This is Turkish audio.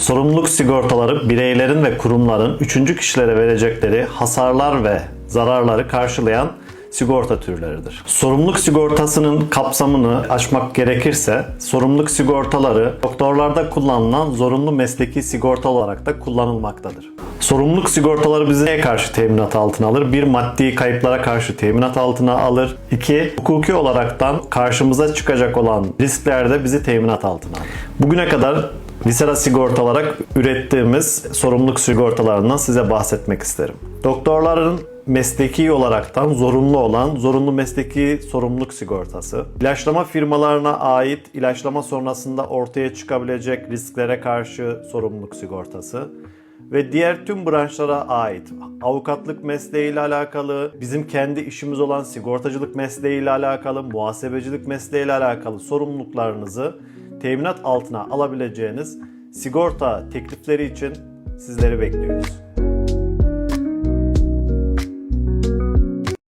Sorumluluk sigortaları bireylerin ve kurumların üçüncü kişilere verecekleri hasarlar ve zararları karşılayan sigorta türleridir. Sorumluluk sigortasının kapsamını açmak gerekirse, sorumluluk sigortaları doktorlarda kullanılan zorunlu mesleki sigorta olarak da kullanılmaktadır. Sorumluluk sigortaları bizi neye karşı teminat altına alır? Bir, maddi kayıplara karşı teminat altına alır. İki, hukuki olaraktan karşımıza çıkacak olan risklerde bizi teminat altına alır. Bugüne kadar Visera sigorta olarak ürettiğimiz sorumluluk sigortalarından size bahsetmek isterim. Doktorların mesleki olaraktan zorunlu olan zorunlu mesleki sorumluluk sigortası, ilaçlama firmalarına ait ilaçlama sonrasında ortaya çıkabilecek risklere karşı sorumluluk sigortası ve diğer tüm branşlara ait avukatlık mesleğiyle alakalı, bizim kendi işimiz olan sigortacılık mesleğiyle alakalı, muhasebecilik mesleğiyle alakalı sorumluluklarınızı teminat altına alabileceğiniz sigorta teklifleri için sizleri bekliyoruz.